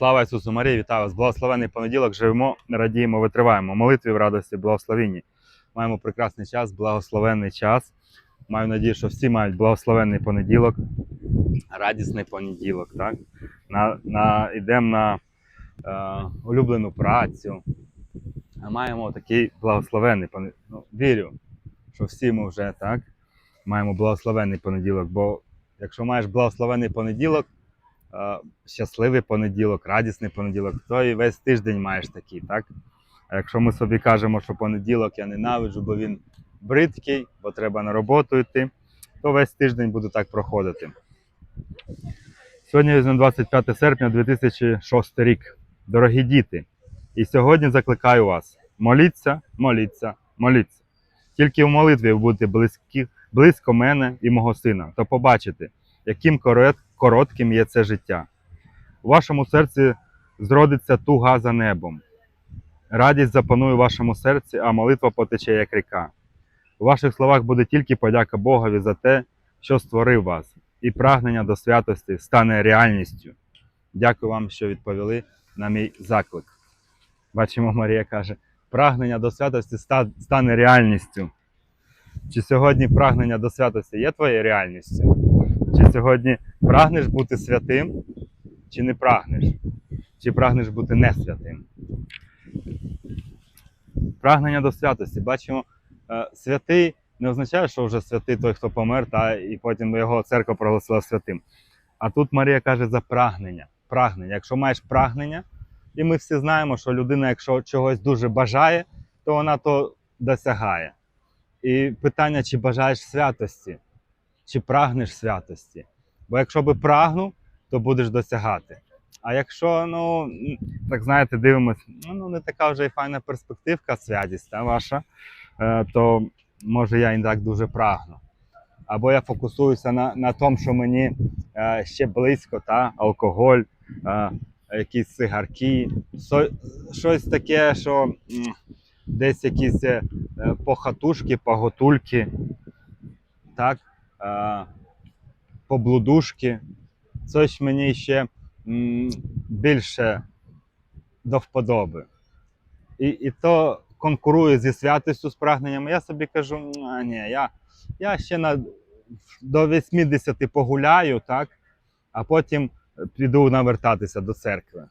Слава Ісусу Марії, вітаю вас! Благословений понеділок. Живемо, радіємо, витриваємо. Молитві в радості, благословенні. Маємо прекрасний час, благословенний час. Маю надію, що всі мають благословенний понеділок, радісний понеділок. Так? На, на, йдемо на е, улюблену працю. А маємо такий благословенний понеділок. Ну, вірю, що всі ми вже так маємо благословенний понеділок. Бо якщо маєш благословенний понеділок, щасливий понеділок, радісний понеділок, то і весь тиждень маєш такий, так? А якщо ми собі кажемо, що понеділок я ненавиджу, бо він бридкий, бо треба на роботу йти, то весь тиждень буде так проходити. Сьогодні візьмемо 25 серпня 2006 рік. Дорогі діти, і сьогодні закликаю вас: моліться, моліться, моліться. Тільки в молитві ви будете близькі, близько мене і мого сина, то побачите, яким коротким є це життя. У вашому серці зродиться туга за небом. Радість запанує у вашому серці, а молитва потече, як ріка. У ваших словах буде тільки подяка Богові за те, що створив вас, і прагнення до святості стане реальністю. Дякую вам, що відповіли на мій заклик. Бачимо, Марія каже: прагнення до святості стане реальністю. Чи сьогодні прагнення до святості є твоєю реальністю? Чи сьогодні прагнеш бути святим, чи не прагнеш? Чи прагнеш бути не святим? Прагнення до святості. Бачимо, е, святий не означає, що вже святий той, хто помер, та і потім його церква проголосила святим. А тут Марія каже за прагнення. Прагнення. Якщо маєш прагнення, і ми всі знаємо, що людина, якщо чогось дуже бажає, то вона то досягає. І питання, чи бажаєш святості, чи прагнеш святості. Бо якщо би прагнув, то будеш досягати. А якщо, ну, так знаєте, дивимось, ну, ну не така вже і файна перспективка, святість та, ваша, е, то може я і так дуже прагну. Або я фокусуюся на, на тому, що мені е, ще близько, та, алкоголь, е, якісь цигарки, щось таке, що десь якісь похатушки, поготульки, так, поблудушки. Coś мені ще більше до вподоби. І, і то конкурує зі святістю з прагненням. Я собі кажу, а, ні, я, я ще на, до 80 погуляю, так, а потім піду навертатися до церкви.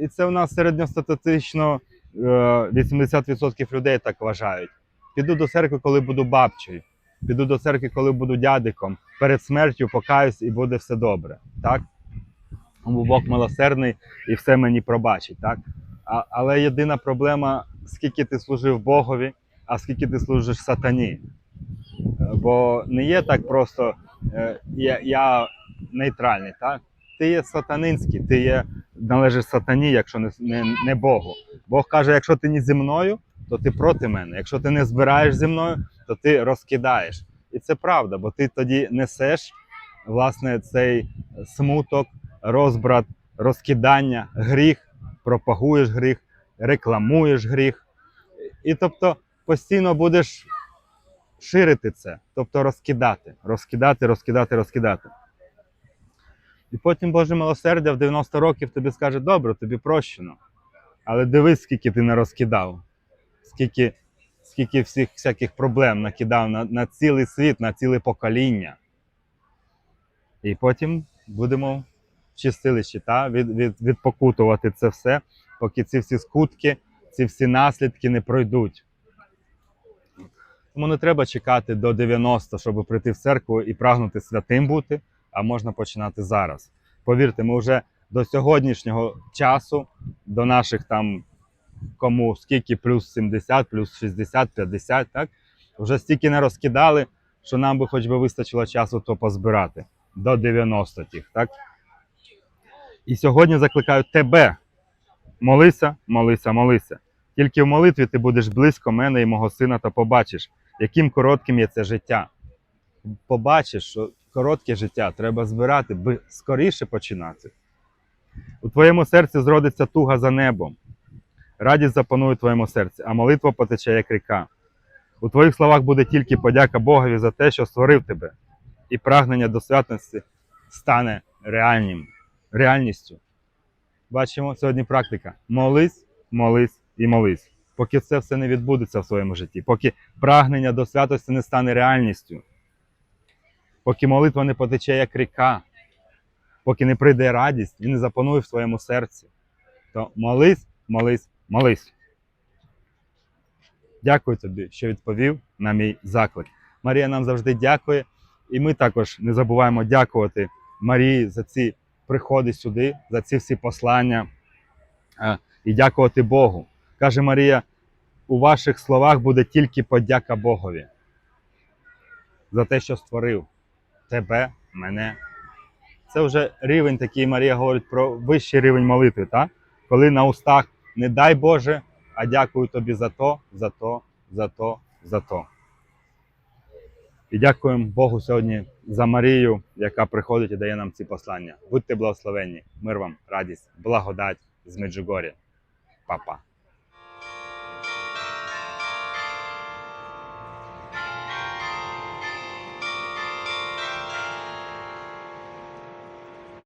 І це у нас середньостатистично е, 80% людей так вважають. Піду до церкви, коли буду бабчою. Піду до церкви, коли буду дядиком. Перед смертю покаюсь і буде все добре. Так? Бо Бог милосердний і все мені пробачить. Так? А, але єдина проблема, скільки ти служив Богові, а скільки ти служиш сатані. Е, Бо не є так просто е, я, я нейтральний, так? Ти є сатанинський, ти є, належиш сатані, якщо не, не, не Богу. Бог каже, якщо ти не зі мною, то ти проти мене. Якщо ти не збираєш зі мною, то ти розкидаєш. І це правда, бо ти тоді несеш власне цей смуток, розбрат, розкидання, гріх, пропагуєш гріх, рекламуєш гріх. І тобто постійно будеш ширити це, тобто розкидати, розкидати, розкидати, розкидати. І потім Боже милосердя в 90 років тобі скаже, добре, тобі прощено. Але дивись, скільки ти не розкидав, скільки, скільки всіх всяких проблем накидав на, на цілий світ, на ціле покоління. І потім будемо в чистилищі та, від, від, відпокутувати це все, поки ці всі скутки, ці всі наслідки не пройдуть. Тому не треба чекати до 90, щоб прийти в церкву і прагнути святим бути, а можна починати зараз. Повірте, ми вже до сьогоднішнього часу, до наших там кому скільки плюс 70, плюс 60, 50, так? Вже стільки не розкидали, що нам би хоч би вистачило часу то позбирати до 90 тих, так? І сьогодні закликаю тебе. Молися, молися, молися. Тільки в молитві ти будеш близько мене і мого сина та побачиш, яким коротким є це життя. Побачиш, що коротке життя треба збирати, би скоріше починати. У твоєму серці зродиться туга за небом. Радість запанує в твоєму серці, а молитва потече, як ріка. У твоїх словах буде тільки подяка Богові за те, що створив тебе, і прагнення до святості стане реальним, реальністю. бачимо сьогодні практика. Молись, молись і молись. Поки це все не відбудеться в своєму житті, поки прагнення до святості не стане реальністю, поки молитва не потече як ріка, поки не прийде радість і не запанує в своєму серці, то молись, молись, молись. Дякую тобі, що відповів на мій заклик. Марія нам завжди дякує, і ми також не забуваємо дякувати Марії за ці приходи сюди, за ці всі послання і дякувати Богу. Каже Марія, у ваших словах буде тільки подяка Богові за те, що створив тебе, мене. Це вже рівень такий, Марія говорить про вищий рівень молитви, так? коли на устах не дай Боже, а дякую тобі за то, за то, за то, за то. І дякуємо Богу сьогодні за Марію, яка приходить і дає нам ці послання. Будьте благословенні, мир вам, радість, благодать з Меджугорі. Па-па.